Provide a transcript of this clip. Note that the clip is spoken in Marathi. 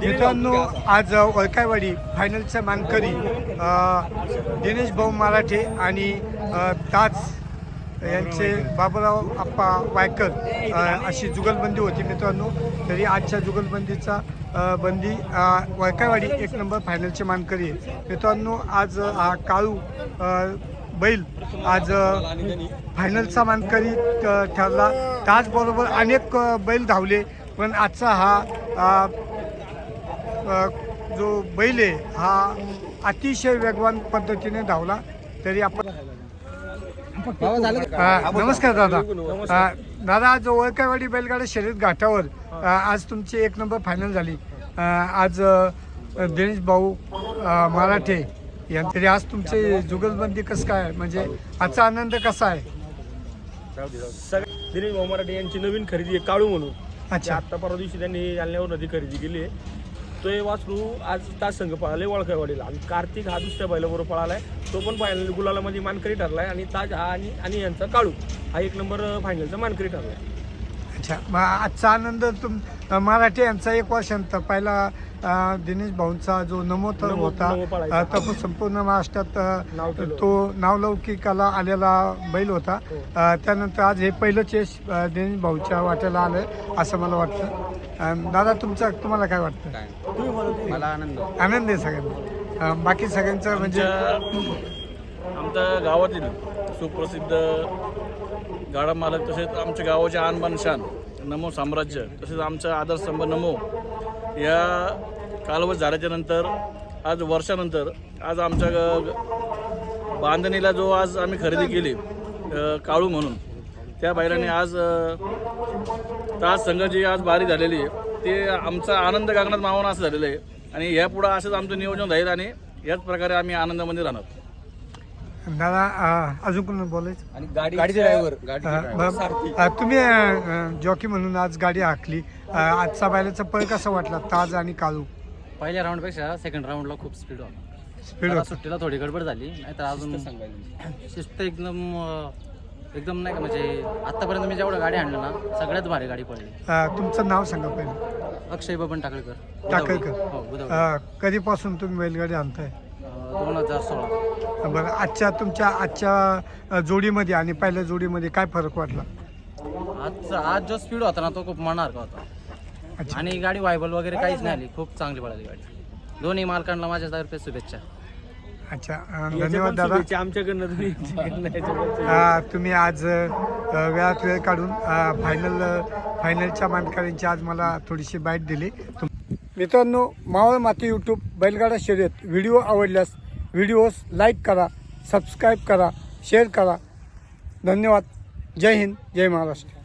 मित्रांनो आज वळकायवाडी फायनलचा मानकरी दिनेश भाऊ मराठे आणि ताज यांचे बाबूराव आप्पा वायकर अशी जुगलबंदी होती मित्रांनो. तरी आजच्या जुगलबंदीचा बंदी वळकायवाडी एक नंबर फायनलचे मानकरी आहे मित्रांनो आज हा काळू बैल आज फायनलचा मानकरी ठरला. ताजबरोबर अनेक बैल धावले पण आजचा हा जो बैल आहे हा अतिशय वेगवान पद्धतीने धावला तरी आपण नमस्कार दादा. दादा आज ओळखावाडी बैलगाडा शर्यत घाटावर आज तुमची एक नंबर फायनल झाली. आज दिनेश भाऊ मराठे यांचे तरी आज तुमचे जुगलबंदी कसं काय? म्हणजे आजचा आनंद कसा आहे? सगळ्या दिनेश भाऊ मराठे यांची नवीन खरेदी आहे काळू म्हणून. अच्छा. आता परवा दिवशी त्यांनी जालन्यावर नदी खरेदी केली आहे. तो वासरू आज तास संघ पळाले वळखावाडीला आणि कार्तिक हा दुसऱ्या बैलाबरोबर पळालाय तो पण फायनल गुलाला मध्ये मानकरी ठरलाय आणि ताज हा आणि आणि यांचा काळू हा एक नंबर फायनलचा मानकरी ठरलाय अच्छा मग आजचा आनंद तुम मराठी यांचा एक वर्षांत पहिला अ, दिनेश भाऊंचा जो नमोतर नमो- होता नमो पळायचा. अ, तो संपूर्ण महाराष्ट्रात नाव अ, केलं. तो नावलौकिकाला आलेला बैल होता हो. अ, त्यानंतर आज हे पहिलंच यश अ, दिनेश भाऊच्या वाट्याला आलं असं मला वाटतं दादा तुमचं तुम्हाला काय वाटतं? मला आनंद. आनंद आहे सगळ्यांना. अ, बाकी सगळ्यांचं म्हणजे आमच्या आमच्या गावातील सुप्रसिद्ध गाडा मालक तसेच आमच्या गावाचे आणबान शान नमो साम्राज्य तसेच आमचा आदरस्तंभ नमो या कालवश झाल्याच्यानंतर आज वर्षानंतर आज आमच्या ग- बांधणीला जो आज आम्ही खरेदी केली अ, काळू म्हणून त्या बैलाने आज ताज संघ जी आज बारी झालेली आहे ते आमचा आनंद गगनात मावणं असं झालेलं आहे. आणि यापुढं असंच आमचं नियोजन राहील आणि याच प्रकारे आम्ही आनंदामध्ये राहणार. दादा अ, अजून कोण बोलायचं? आणि गाडी गाडीचे ड्रायव्हर. गाडी अ, ब- अ, तुम्ही जॉकी म्हणून आज गाडी हाकली अ, आजचा बैलाचा पळ कसा वाटला ताज आणि काळू? पहिल्या राऊंडपेक्षा सेकंड राऊंडला खूप स्पीड होता. स्पीड जरा सुट्टीला थोडी गडबड झाली नाहीतर अजून शिस्त एकदम अं, एकदम नाही का म्हणजे आतापर्यंत मी जेवढं गाडी आणलं ना सगळ्यात भारी गाडी पडली. तुमचं नाव सांगा पहिलं. अक्षय बबन टाकळकर. टाकळकर. हो अ, कधीपासून तुम्ही बैलगाडी आणताय? दोन हजार सोळा. बरं आजच्या तुमच्या आजच्या अ, जोडीमध्ये आणि पहिल्या जोडीमध्ये काय फरक वाटला? आजचा आज जो स्पीड होता ना तो खूप मनासारखा होता. अच्छा. आणि गाडी वायबल वगैरे काहीच नाही आली. खूप चांगली पळाली गाडी. दोन्ही मालकांना माझ्या शुभेच्छा. अच्छा धन्यवाद दादा. आमच्याकडनं. अ, तुम्ही आज अ, वेळात वेळ काढून फायनल फायनलच्या मानकऱ्यांची आज मला थोडीशी बाईट दिली. तुम- मित्रांनो मावळ माती यूट्यूब बैलगाडा शर्यत व्हिडिओ आवडल्यास व्हिडिओस लाईक करा सबस्क्राईब करा शेअर करा. धन्यवाद. जय हिंद जय महाराष्ट्र.